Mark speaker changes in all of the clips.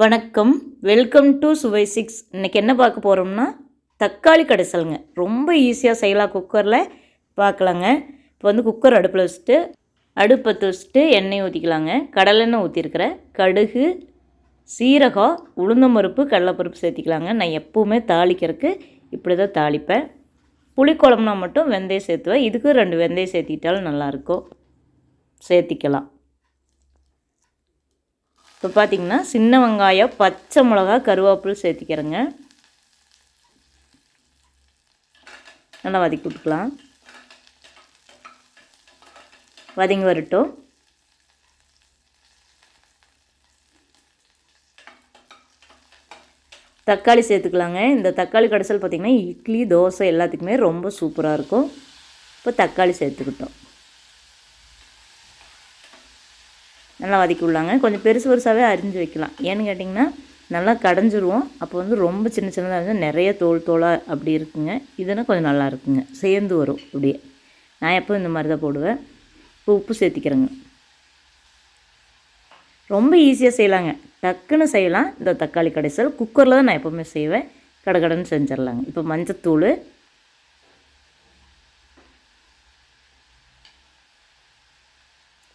Speaker 1: வணக்கம். Welcome to சுவை six இன்றைக்கி என்ன பார்க்க போகிறோம்னா தக்காளி கடைசலுங்க. ரொம்ப ஈஸியாக செய்யலாம் குக்கரில் பார்க்கலாங்க. இப்போ வந்து குக்கர் அடுப்பில் வச்சுட்டு அடுப்பை வச்சுட்டு எண்ணெய் ஊற்றிக்கலாங்க கடலெண்ணெய் ஊற்றிருக்கிறேன் கடுகு சீரகம் உளுந்தம்பருப்பு கடலைப்பருப்பு சேர்த்திக்கலாங்க. நான் எப்போவுமே தாளிக்கிறதுக்கு இப்படி தான் தாளிப்பேன் புளிக்குழம்புனா மட்டும் வெந்தயம் சேர்த்துவேன். இதுக்கு ரெண்டு வெந்தயம் சேர்த்திக்கிட்டாலும் நல்லாயிருக்கும். சேர்த்திக்கலாம். இப்போ பார்த்தீங்கன்னா சின்ன வெங்காயம் பச்சை மிளகா கருவேப்பில் சேர்த்திக்கிறேங்க. நல்லா வதக்கி விட்டுக்கலாம். வதங்கி வரட்டும். தக்காளி சேர்த்துக்கலாங்க. இந்த தக்காளி கடைசல் பார்த்திங்கன்னா இட்லி தோசை எல்லாத்துக்குமே ரொம்ப சூப்பராக இருக்கும். இப்போ தக்காளி சேர்த்துக்கிட்டோம். நல்லா வதக்கி விடலாங்க கொஞ்சம் பெருசு பெருசாகவே அரிஞ்சு வைக்கலாம். ஏன்னு கேட்டிங்கன்னா நல்லா கடைஞ்சிருவோம். அப்போ வந்து ரொம்ப சின்ன சின்னதாக இருந்தால் நிறைய தோல் தோலாக அப்படி இருக்குங்க. இதுனா கொஞ்சம் நல்லா இருக்குங்க. சேர்ந்து வரும் அப்படியே. நான் எப்போ இந்த மாதிரி தான் போடுவேன். இப்போ உப்பு சேர்த்திக்கிறேங்க. ரொம்ப ஈஸியாக செய்யலாங்க. டக்குன்னு செய்யலாம். இந்த தக்காளி கடைசல். குக்கரில் தான் நான் எப்போவுமே செய்வேன். கடகடன்னு செஞ்சிடலாங்க. இப்போ மஞ்சத்தூள்.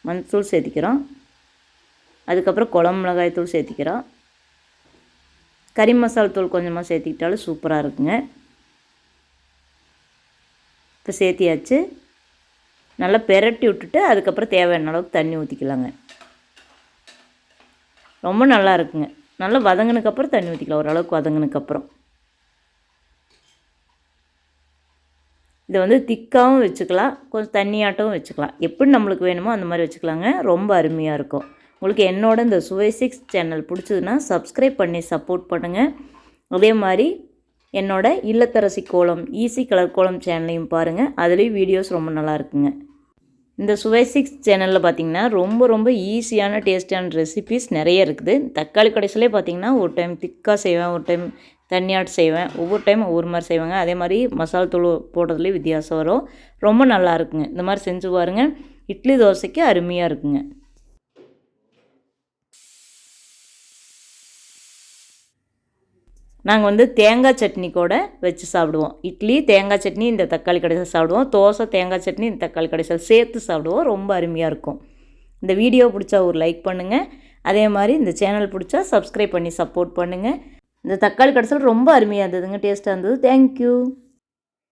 Speaker 1: மஞ்சத்தூள் சேர்த்திக்கிறோம். அதுக்கப்புறம் குழம்பு மிளகாய் தூள் சேர்த்திக்கிறோம். கறி மசால் தூள் கொஞ்சமாக சேர்த்திக்கிட்டாலும் சூப்பராக இருக்குங்க. இப்போ சேர்த்தியாச்சு. நல்லா பெரட்டி விட்டுட்டு அதுக்கப்புறம் தேவையான அளவுக்கு தண்ணி ஊற்றிக்கலாங்க ரொம்ப நல்லா இருக்குங்க. நல்லா வதங்கினதுக்கப்புறம் தண்ணி ஊற்றிக்கலாம் ஓரளவுக்கு வதங்கினதுக்கப்புறம் இதை வந்து திக்காகவும் வச்சுக்கலாம். கொஞ்சம் தண்ணியாட்டவும் வச்சுக்கலாம். எப்படி நம்மளுக்கு வேணுமோ அந்த மாதிரி வச்சுக்கலாங்க. ரொம்ப அருமையாக இருக்கும். உங்களுக்கு என்னோட இந்த சுவை சிக்ஸ் சேனல் பிடிச்சதுன்னா சப்ஸ்கிரைப் பண்ணி சப்போர்ட் பண்ணுங்கள் அதே மாதிரி என்னோட இல்லத்தரசி கோலம் ஈஸி கலர் கோலம் சேனலையும் பாருங்கள் அதுலேயும் வீடியோஸ் ரொம்ப நல்லா இருக்குங்க. இந்த சுவை சிக்ஸ் சேனலில் பார்த்தீங்கன்னா ரொம்ப ரொம்ப ஈஸியான டேஸ்டியான ரெசிபீஸ் நிறைய இருக்குது. தக்காளி கடைசிலே பார்த்தீங்கன்னா ஒரு டைம் திக்காக செய்வேன் ஒரு டைம் தண்ணியாட்டு செய்வேன். ஒவ்வொரு டைம் ஒவ்வொரு மாதிரி செய்வாங்க. அதே மாதிரி மசால் தூள் போடுறதுலேயும் வித்தியாசம் வரும். ரொம்ப நல்லா இருக்குங்க. இந்த மாதிரி செஞ்சு பாருங்கள் இட்லி தோசைக்கு அருமையாக இருக்குங்க. நாங்கள் வந்து தேங்காய் சட்னி கூட வச்சு சாப்பிடுவோம். இட்லி தேங்காய் சட்னி இந்த தக்காளி கடைசல் சாப்பிடுவோம். தோசை தேங்காய் சட்னி இந்த தக்காளி கடைசல் சேர்த்து சாப்பிடுவோம். ரொம்ப அருமையாக இருக்கும். இந்த வீடியோ பிடிச்சா ஒரு லைக் பண்ணுங்கள் அதே மாதிரி இந்த சேனல் பிடிச்சா சப்ஸ்கிரைப் பண்ணி சப்போர்ட் பண்ணுங்கள் இந்த தக்காளி கடைசல் ரொம்ப அருமையாக இருந்ததுங்க டேஸ்ட்டாக இருந்தது. தேங்க்யூ